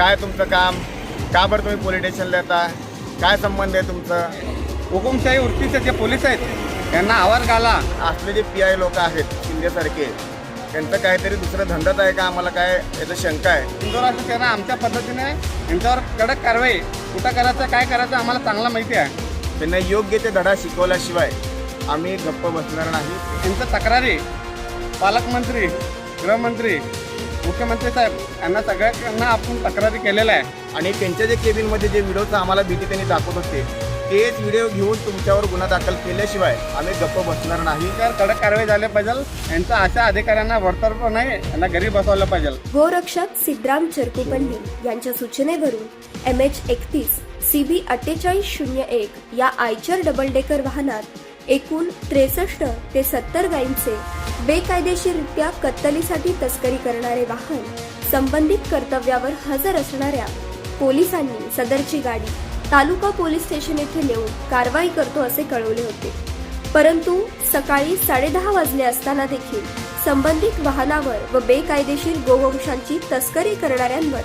काय तुमचं काम? का बरं तुम्ही पोलीस स्टेशनला येता? काय संबंध आहे तुमचं? हुकुमशाही वृत्तीचे जे पोलीस आहेत यांना आवाज घाला. असले जे पी आय लोक आहेत शिंदेसारखे त्यांचं काहीतरी दुसरं धंदाच आहे का? आम्हाला काय याचं शंका आहे? हिंदू राष्ट्र सेना आमच्या पद्धतीने यांच्यावर कडक कारवाई कुठं करायचं काय करायचं आम्हाला चांगला माहिती आहे. त्यांना योग्य ते धडा शिकवल्याशिवाय आम्ही गप्प बसणार नाही. यांचं तक्रारी पालकमंत्री गृहमंत्री मुख्यमंत्री साहेब यांना सगळ्यांना आपण तक्रारी केलेल्या आहे आणि त्यांच्या जे केबिनमध्ये जे व्हिडिओचं आम्हाला भीती त्यांनी दाखवत होते तेच व्हिडिओ घेऊन तुमच्यावर गुन्हा दाखल केल्याशिवाय आम्ही गप्प बसणार नाही. तर कडक कारवाई झाली पाहिजे. यांचा अशा अधिकाऱ्यांना वरतर नाही यांना घरी बसवलं पाहिजे. गोरक्षक सिद्धराम चरकुपल्ली यांच्या सूचनेवरून एम एच एकतीस सी बी अठ्ठेचाळीस शून्य एक या आयचर डबल डेकर वाहनात एकूण त्रेसष्ट ते सत्तर गायींचे बेकायदेशीररित्या कत्तलीसाठी तस्करी करणारे वाहन संबंधित कर्तव्यावर हजर असणाऱ्या पोलिसांनी सदरची गाडी तालुका पोलीस स्टेशन येथे नेऊन कारवाई करतो असे कळवले होते. परंतु सकाळी साडेदहा वाजले असताना देखील संबंधित वाहनावर व बेकायदेशीर गोवंशांची तस्करी करणाऱ्यांवर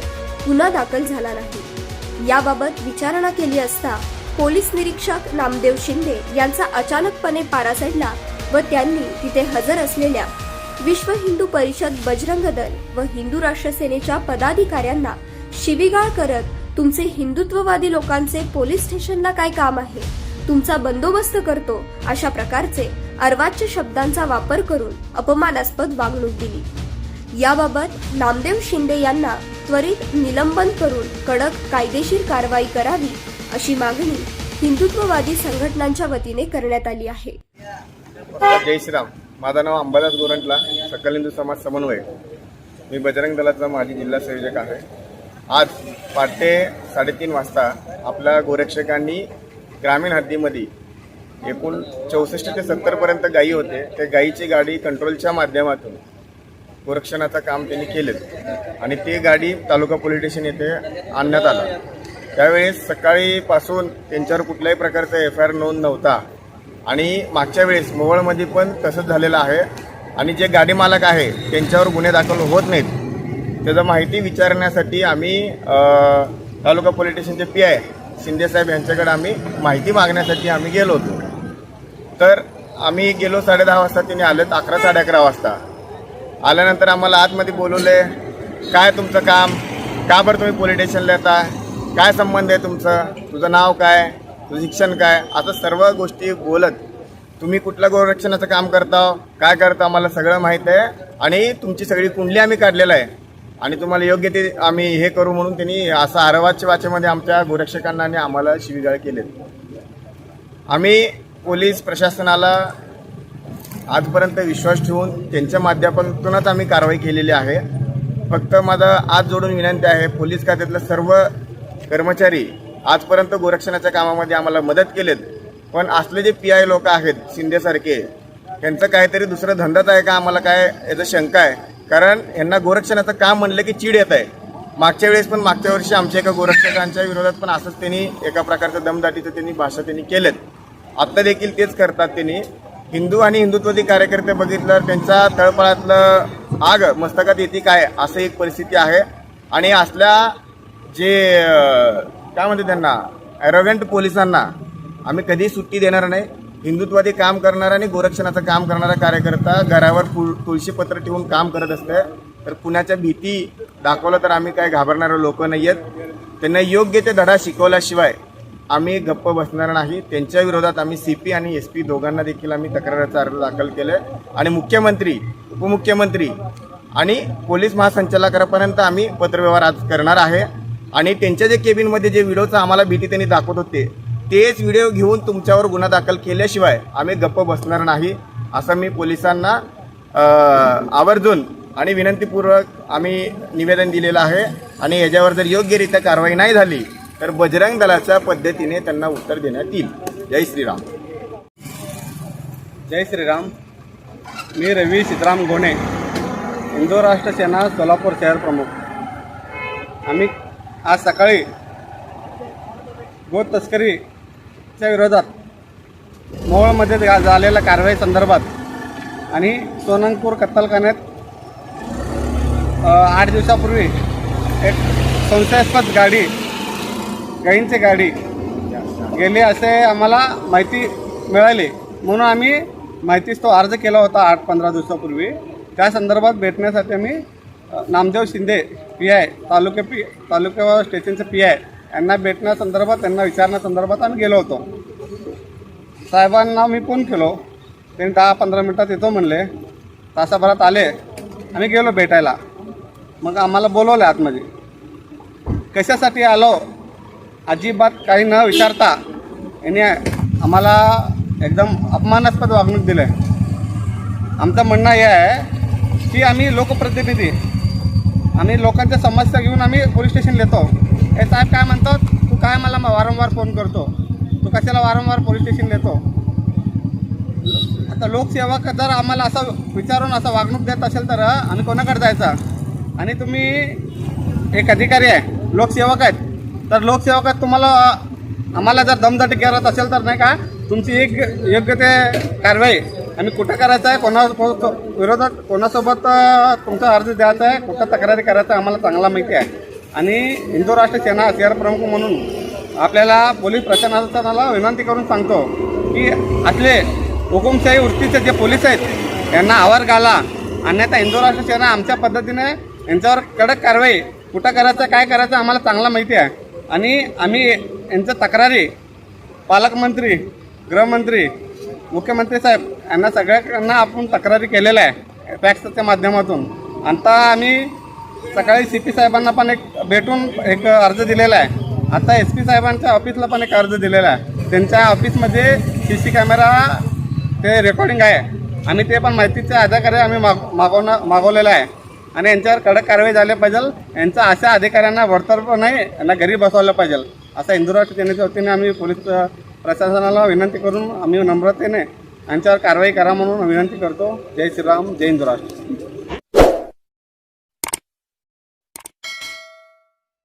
गुन्हा दाखल झाला नाही. याबाबत विचारणा केली असता पोलीस निरीक्षक नामदेव शिंदे यांचा अचानकपणे पारा चढला व त्यांनी तिथे हजर असलेल्या विश्व हिंदू परिषद बजरंग दल व हिंदू राष्ट्र सेनेच्या पदाधिकाऱ्यांना शिवीगाळ करत तुमचे हिंदुत्ववादी लोकांचे पोलीस स्टेशनला काय काम आहे? तुमचा बंदोबस्त करतो अशा प्रकारचे अर्वाच्य शब्दांचा वापर करून अपमानास्पद वागणूक दिली. याबाबत नामदेव शिंदे यांना त्वरित निलंबन करून कडक कायदेशीर कारवाई करावी अशी मागणी हिंदुत्ववादी संघटनांच्या वतीने करण्यात आली आहे. जय श्रीराम. माझं नाव अंबादास गोरंटला सकल हिंदू समाज समन्वय मी बजरंग दलाचा माजी जिल्हा संयोजक आहे. आज पहाटे साडेतीन वाजता आपल्या गोरक्षकांनी ग्रामीण हद्दीमध्ये एकूण चौसष्ट ते सत्तरपर्यंत गायी होते. त्या गायीची गाडी कंट्रोलच्या माध्यमातून गोरक्षणाचं काम त्यांनी केलं आणि ती गाडी तालुका पोलीस स्टेशन येथे आणण्यात आलं. त्यावेळेस सकाळीपासून त्यांच्यावर कुठल्याही प्रकारचा एफ आय आर नोंद नव्हता. आणि मागच्या वेळेस मोवळमध्ये पण तसंच झालेलं आहे. आणि जे गाडी मालक आहे त्यांच्यावर गुन्हे दाखल होत नाहीत. त्याचं माहिती विचारण्यासाठी आम्ही तालुका पोलीस स्टेशनचे पी आय शिंदेसाहेब यांच्याकडे आम्ही माहिती मागण्यासाठी आम्ही गेलो होतो. तर आम्ही गेलो साडेदहा वाजता त्यांनी आलेत अकरा साडे अकरा वाजता. आल्यानंतर आम्हाला आतमध्ये बोलवले काय तुमचं काम? का बरं तुम्ही पोलीस स्टेशनला येता काय संबंध आहे तुमचं? तुझं नाव काय? तुझं शिक्षण काय? असं सर्व गोष्टी बोलत तुम्ही कुठल्या गोरक्षणाचं काम करता काय करता आम्हाला सगळं माहीत आहे. आणि तुमची सगळी कुंडली आम्ही काढलेलं आहे. आणि तुम्हाला योग्य ते आम्ही हे करू म्हणून त्यांनी असं आरवाच्या वाचेमध्ये आमच्या गोरक्षकांना आणि आम्हाला शिवीगाळ केलेत. आम्ही पोलीस प्रशासनाला आजपर्यंत विश्वास ठेवून त्यांच्या माध्यमातूनच आम्ही कारवाई केलेली आहे. फक्त माझं आज जोडून विनंती आहे पोलीस खात्यातलं सर्व कर्मचारी आजपर्यंत गोरक्षणाच्या कामामध्ये आम्हाला मदत केलेत. पण असले जे पी आय लोक आहेत शिंदेसारखे यांचं काहीतरी दुसरं धंदाच आहे का? आम्हाला काय याचं शंका आहे? कारण यांना गोरक्षणाचं काम म्हणलं की चीड येत आहे. मागच्या वेळेस पण मागच्या वर्षी आमच्या एका गोरक्षकांच्या विरोधात पण असंच त्यांनी एका प्रकारचं दमदाटीचं त्यांनी भाषा त्यांनी केलेत. आत्ता देखील तेच करतात त्यांनी. हिंदू आणि हिंदुत्ववादी कार्यकर्ते बघितलं त्यांचा तळपळातलं आग मस्तकात येते काय? असं एक परिस्थिती आहे. आणि असल्या जे काय म्हणते त्यांना ॲरोगंट पोलिसांना आम्ही कधीही सुट्टी देणार नाही. हिंदुत्वादी काम करणारा आणि गोरक्षणाचं काम करणारा कार्यकर्ता घरावर तुळ तुळशीपत्र ठेवून काम करत असतं तर कुणाच्या भीती दाखवलं तर आम्ही काय घाबरणारे लोक नाही आहेत त्यांना योग्य ते धडा शिकवल्याशिवाय आम्ही गप्प बसणार नाही. त्यांच्या विरोधात आम्ही सी पी आणि एस पी दोघांना देखील आम्ही तक्राराचा अर्ज दाखल केलं आणि मुख्यमंत्री उपमुख्यमंत्री आणि पोलीस महासंचालकापर्यंत आम्ही पत्रव्यवहार आज करणार आहे. आणि त्यांच्या जे केबिनमध्ये जे व्हिडिओचं आम्हाला भीती त्यांनी दाखवत होते तेच व्हिडिओ घेऊन तुमच्यावर गुन्हा दाखल केल्याशिवाय आम्ही गप्प बसणार नाही असं मी पोलिसांना आवर्जून आणि विनंतीपूर्वक आम्ही निवेदन दिलेलं आहे. आणि याच्यावर जर योग्यरित्या कारवाई नाही झाली तर बजरंग दलाच्या पद्धतीने त्यांना उत्तर देण्यात येईल. जय श्रीराम. जय श्रीराम. मी रवी सीताराम गोणे हिंदू राष्ट्र सेना सोलापूर शहर प्रमुख. आम्ही आज सकाळी गो तस्करीच्या विरोधात मोहोळमध्ये झालेल्या कारवाई संदर्भात आणि सोनंगपूर कत्तलखान्यात आठ दिवसापूर्वी एक संशयास्पद गाडी गाईंची गाडी गेली असे आम्हाला माहिती मिळाली. म्हणून आम्ही माहितीच तो अर्ज केला होता आठ पंधरा दिवसापूर्वी. त्या संदर्भात भेटण्यासाठी आम्ही नामदेव शिंदे पी आय तालुके पी तालुका स्टेशनचे पी आय. यांना भेटण्यासंदर्भात त्यांना विचारण्यासंदर्भात आम्ही गेलो होतो. साहेबांना मी फोन केलो. त्यांनी दहा पंधरा मिनटात येतो म्हणले. तासाभरात आले. आम्ही गेलो भेटायला. मग आम्हाला बोलवलं आतमध्ये. कशासाठी आलो? अजिबात काही न विचारता यांनी आम्हाला एकदम अपमानास्पद वागणूक दिलं आहे आमचं म्हणणं हे आहे की आम्ही लोकप्रतिनिधी. आम्ही लोकांच्या समस्या घेऊन आम्ही पोलीस स्टेशन येतो हे साहेब काय म्हणतात? तू काय मला वारंवार फोन करतो? तू कशाला वारंवार पोलीस स्टेशन येतो आता लोकसेवक जर आम्हाला असं विचारून असं वागणूक देत असेल तर आम्ही कोणाकडे जायचं? आणि तुम्ही एक अधिकारी आहे लोकसेवक आहेत. तर लोकसेवकात तुम्हाला आम्हाला जर दमदाटी करत असेल तर नाही का तुमची एक योग्य ते कारवाई आम्ही कुठं करायचं आहे? कोणा विरोधात कोणासोबत तुमचा अर्ज द्यायचा आहे? कुठं तक्रारी करायचं आहे? आम्हाला चांगला माहिती आहे. आणि हिंदू राष्ट्र सेना हत्यार प्रमुख म्हणून आपल्याला पोलीस प्रशासनाला विनंती करून सांगतो की असले हुकुमशाही वृत्तीचे जे पोलीस आहेत यांना आवर घाला. अन्यथा हिंदू राष्ट्र सेना आमच्या पद्धतीने यांच्यावर कडक कारवाई कुठं करायचं काय करायचं आम्हाला चांगला माहिती आहे. आणि आम्ही यांच्या तक्रारी पालकमंत्री गृहमंत्री मुख्यमंत्री साहेब यांना सगळ्यांना आपण तक्रारी केलेल्या आहे टॅक्सच्या माध्यमातून. आता आम्ही सकाळी सी पी साहेबांना पण एक भेटून एक अर्ज दिलेला आहे. आता एस पी साहेबांच्या ऑफिसला पण एक अर्ज दिलेला आहे. त्यांच्या ऑफिसमध्ये सी सी कॅमेरा ते रेकॉर्डिंग आहे. आणि ते पण माहितीचे अधिकारी आम्ही माग मागवणं मागवलेलं आहे. आणि यांच्यावर कडक कारवाई झाली पाहिजे. यांचा अशा अधिकाऱ्यांना बडतर्फ नाही यांना घरी बसवलं पाहिजे. असं इंदुराज सेनेच्या वतीने आम्ही पोलीस प्रशासनाला विनंती करून आम्ही नम्रतेने यांच्यावर कारवाई करा म्हणून विनंती करतो. जय श्रीराम जय हिंदुराष्ट्र